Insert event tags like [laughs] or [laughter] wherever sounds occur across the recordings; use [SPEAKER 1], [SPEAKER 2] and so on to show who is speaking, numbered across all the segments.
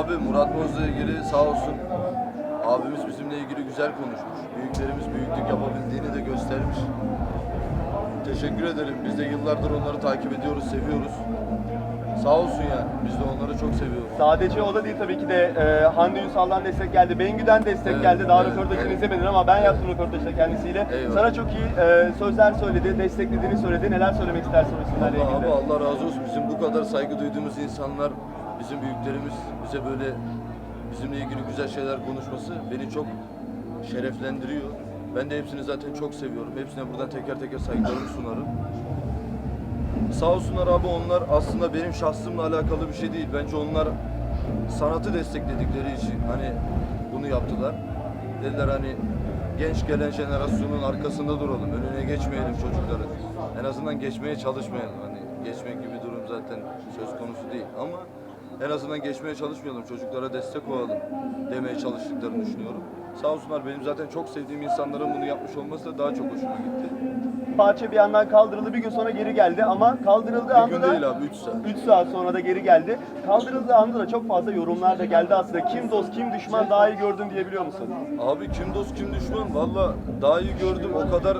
[SPEAKER 1] abi Murat Boz'la ilgili sağ olsun abimiz bizimle ilgili güzel konuşmuş. Büyüklerimiz büyüklük yapabildiğini de göstermiş. Teşekkür ederim. Biz de yıllardır onları takip ediyoruz, seviyoruz. Sağ olsun yani. Biz de onları çok seviyoruz.
[SPEAKER 2] Sadece o da değil tabii ki de e, Hande Ünsal'dan destek geldi, Bengü'den destek
[SPEAKER 1] Evet,
[SPEAKER 2] geldi. Daha
[SPEAKER 1] evet,
[SPEAKER 2] röportajını
[SPEAKER 1] evet.
[SPEAKER 2] izlemedin ama ben yaptım röportajda kendisiyle.
[SPEAKER 1] Eyvallah.
[SPEAKER 2] Sana çok iyi e, sözler söyledi, desteklediğini söyledi. Neler söylemek istersin isimlerle ilgili?
[SPEAKER 1] abi Allah razı olsun. Bizim bu kadar saygı duyduğumuz insanlar, bizim büyüklerimiz bize böyle bizimle ilgili güzel şeyler konuşması beni çok şereflendiriyor. Ben de hepsini zaten çok seviyorum. Hepsine buradan teker teker saygılarımı sunarım. Sağ olsunlar abi onlar aslında benim şahsımla alakalı bir şey değil. Bence onlar sanatı destekledikleri için hani bunu yaptılar. Dediler hani genç gelen jenerasyonun arkasında duralım. Önüne geçmeyelim çocukların. En azından geçmeye çalışmayalım. Hani geçmek gibi durum zaten söz konusu değil ama en azından geçmeye çalışmayalım. Çocuklara destek olalım demeye çalıştıklarını düşünüyorum. Sağ olsunlar benim zaten çok sevdiğim insanların bunu yapmış olması da daha çok hoşuma gitti.
[SPEAKER 2] Parça bir yandan kaldırıldı, bir gün sonra geri geldi ama kaldırıldığı
[SPEAKER 1] Bir
[SPEAKER 2] anda
[SPEAKER 1] gün
[SPEAKER 2] da
[SPEAKER 1] değil abi 3 saat.
[SPEAKER 2] 3 saat sonra da geri geldi. Kaldırıldığı anda da çok fazla yorumlar da geldi aslında. Kim dost, kim düşman daha iyi gördün diyebiliyor musun?
[SPEAKER 1] Abi kim dost kim düşman valla daha iyi gördüm o kadar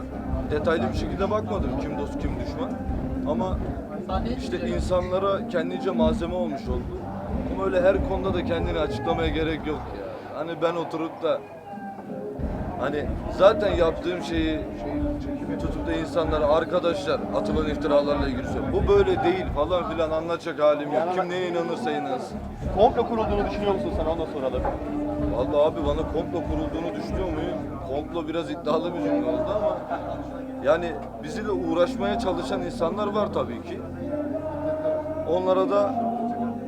[SPEAKER 1] detaylı bir şekilde bakmadım kim dost kim düşman. Ama işte insanlara kendince malzeme olmuş oldu. Ama öyle her konuda da kendini açıklamaya gerek yok ya. Hani ben oturup da hani zaten yaptığım şeyi tutup da insanlara arkadaşlar atılan iftiralarla ilgili söylüyor. Bu böyle değil falan filan anlatacak halim yok. Kim neye inanırsa inansın.
[SPEAKER 2] Komplo kurulduğunu düşünüyor musun sana onu da soralım.
[SPEAKER 1] Vallahi abi bana komplo kurulduğunu düşünüyor muyum? Komplo biraz iddialı bir cümle oldu ama yani bizimle uğraşmaya çalışan insanlar var tabii ki. Onlara da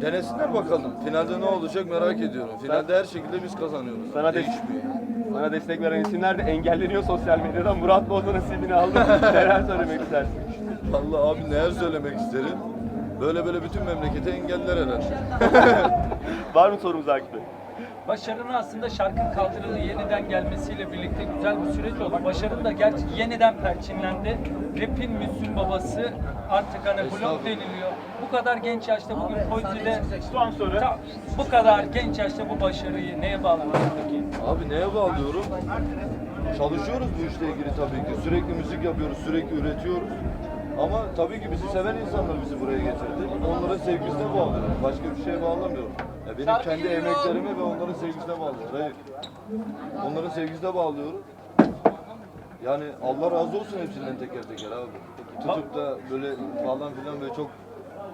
[SPEAKER 1] denesinler bakalım. Finalde ne olacak merak ediyorum. Finalde her şekilde biz kazanıyoruz.
[SPEAKER 2] Sana,
[SPEAKER 1] Değişmiyor.
[SPEAKER 2] sana destek veren isimler de engelleniyor sosyal medyada. Murat Boz'un nasibini aldı. [laughs] Neler söylemek istersin?
[SPEAKER 1] Vallahi abi neler söylemek isterim. Böyle böyle bütün memleketi engeller herhalde. [laughs]
[SPEAKER 2] Var mı sorumuz Akif Bey?
[SPEAKER 3] Başarının aslında şarkının kaldırılığı yeniden gelmesiyle birlikte güzel bir süreç oldu. Başarın da gerçi yeniden perçinlendi. Rap'in Müslüm babası artık hani blok deniliyor. Bu kadar genç yaşta bugün Pozi'de
[SPEAKER 2] Son soru.
[SPEAKER 3] Ta- bu kadar genç yaşta bu başarıyı neye peki?
[SPEAKER 1] Abi neye bağlıyorum? Çalışıyoruz bu işle ilgili tabii ki. Sürekli müzik yapıyoruz, sürekli üretiyoruz. Ama tabii ki bizi seven insanlar bizi buraya getirdi. Onların sevgisine bağlıyorum. Başka bir şeye bağlamıyorum. Ya benim kendi emeklerime ve onların sevgisine bağlıyorum. Hayır. Onların sevgisine bağlıyorum. Yani Allah razı olsun hepsinden teker teker abi. Tutup da böyle falan filan böyle çok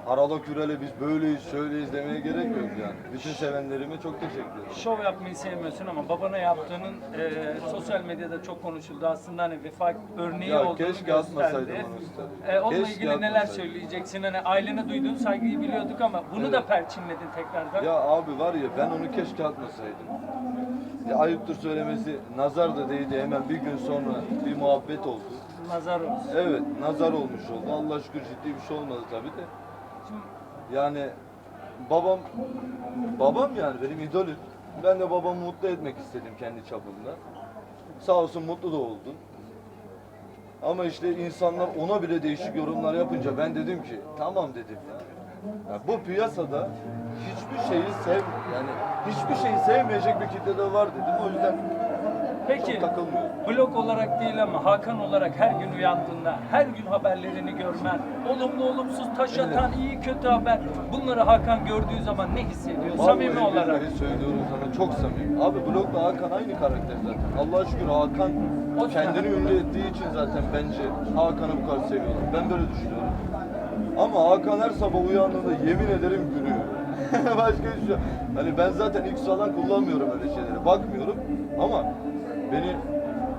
[SPEAKER 1] harala kürele biz böyleyiz, şöyleyiz demeye gerek yok yani. Bütün sevenlerime çok teşekkür ederim.
[SPEAKER 3] Şov yapmayı sevmiyorsun ama babana yaptığının e, sosyal medyada çok konuşuldu. Aslında hani vefa örneği
[SPEAKER 1] Ya
[SPEAKER 3] olduğunu
[SPEAKER 1] keşke
[SPEAKER 3] gösterdi.
[SPEAKER 1] atmasaydım onu işte.
[SPEAKER 3] E, onunla
[SPEAKER 1] Keşke
[SPEAKER 3] ilgili neler
[SPEAKER 1] atmasaydım.
[SPEAKER 3] söyleyeceksin? Hani ailene duyduğun saygıyı biliyorduk ama bunu da perçinledin tekrardan.
[SPEAKER 1] Ya abi var ya ben onu keşke atmasaydım. Ya ayıptır söylemesi nazar da değdi hemen bir gün sonra bir muhabbet oldu.
[SPEAKER 3] Nazar olsun.
[SPEAKER 1] Evet nazar olmuş oldu. Allah şükür ciddi bir şey olmadı tabii de. Yani babam babam yani benim idolüm. Ben de babamı mutlu etmek istedim kendi çapımda. Sağ olsun mutlu da oldu. Ama işte insanlar ona bile değişik yorumlar yapınca ben dedim ki tamam dedim ya. Ya bu piyasada hiçbir şeyi sev yani hiçbir şeyi sevmeyecek bir kitle de var dedim. O yüzden
[SPEAKER 3] Peki
[SPEAKER 1] takılmıyorum.
[SPEAKER 3] blok olarak değil ama Hakan olarak her gün uyandığında, her gün haberlerini görmen, olumlu olumsuz taş atan, iyi kötü haber. Bunları Hakan gördüğü zaman ne hissediyor? Samimi
[SPEAKER 1] Vallahi
[SPEAKER 3] olarak.
[SPEAKER 1] billahi söylüyorum sana çok samimi. Abi Blok'la Hakan aynı karakter zaten. Allah'a şükür Hakan
[SPEAKER 3] O
[SPEAKER 1] kendini ünlü ettiği için zaten bence Hakan'ı bu kadar seviyorlar. Ben böyle düşünüyorum. Ama Hakan her sabah uyandığında yemin ederim gülüyor. [laughs] Başka bir şey. Hani ben zaten X falan kullanmıyorum öyle şeylere. Bakmıyorum ama beni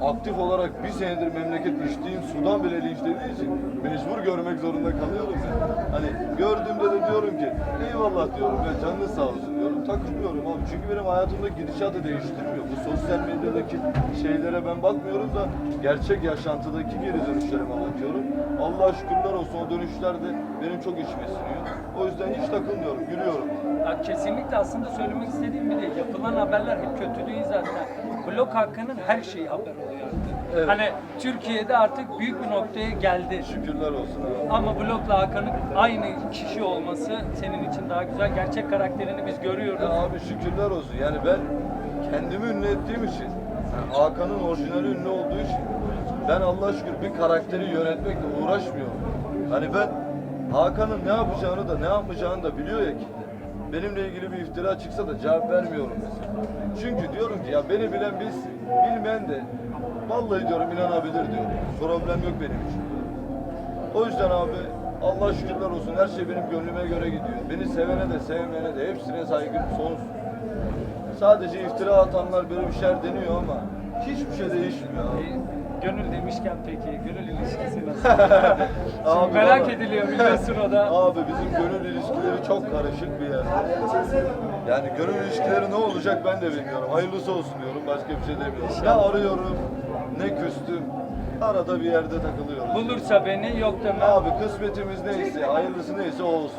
[SPEAKER 1] aktif olarak bir senedir memleket içtiğim sudan bile linçlediği için mecbur görmek zorunda kalıyorum ya. Hani gördüğümde de diyorum ki eyvallah diyorum ya canını sağ olsun. Takılmıyorum abi çünkü benim hayatımda gidişatı değiştirmiyor. Bu sosyal medyadaki şeylere ben bakmıyorum da gerçek yaşantıdaki geri dönüşlerime bakıyorum. Allah'a şükürler olsun o dönüşler de benim çok içime siniyor. O yüzden hiç takılmıyorum, gülüyorum.
[SPEAKER 3] Ya kesinlikle aslında söylemek istediğim bir de yapılan haberler hep kötü değil zaten. Blok Hakan'ın her şeyi haber oluyor artık.
[SPEAKER 1] Evet.
[SPEAKER 3] Hani Türkiye'de artık büyük bir noktaya geldi.
[SPEAKER 1] Şükürler olsun abi.
[SPEAKER 3] Ama Blok'la Hakan'ın aynı kişi olması senin için daha güzel. Gerçek karakterini biz görüyoruz.
[SPEAKER 1] Ya abi şükürler olsun. Yani ben kendimi ünlü ettiğim için, yani Hakan'ın orijinali ünlü olduğu için ben Allah şükür bir karakteri yönetmekle uğraşmıyorum. Hani ben Hakan'ın ne yapacağını da ne yapmayacağını da biliyor ya ki. Benimle ilgili bir iftira çıksa da cevap vermiyorum mesela. Çünkü diyorum ki ya beni bilen bilsin, bilmeyen de vallahi diyorum inanabilir diyorum. Problem yok benim için. O yüzden abi Allah şükürler olsun her şey benim gönlüme göre gidiyor. Beni sevene de sevmeyene de hepsine saygım sonsuz. Sadece iftira atanlar böyle bir şeyler deniyor ama hiçbir şey değişmiyor abi.
[SPEAKER 3] Gönül demişken peki, gönül ilişkisi nasıl? [laughs]
[SPEAKER 1] Abi
[SPEAKER 3] Şimdi merak
[SPEAKER 1] valla-
[SPEAKER 3] ediliyor biliyorsun o da. [laughs]
[SPEAKER 1] Abi bizim gönül ilişkileri çok karışık bir yer. Yani gönül ilişkileri ne olacak ben de bilmiyorum. Hayırlısı olsun diyorum başka bir şey demiyorum. Ne arıyorum ne küstüm. Arada bir yerde takılıyorum.
[SPEAKER 3] Bulursa beni yok demem.
[SPEAKER 1] Abi kısmetimiz neyse, hayırlısı neyse o olsun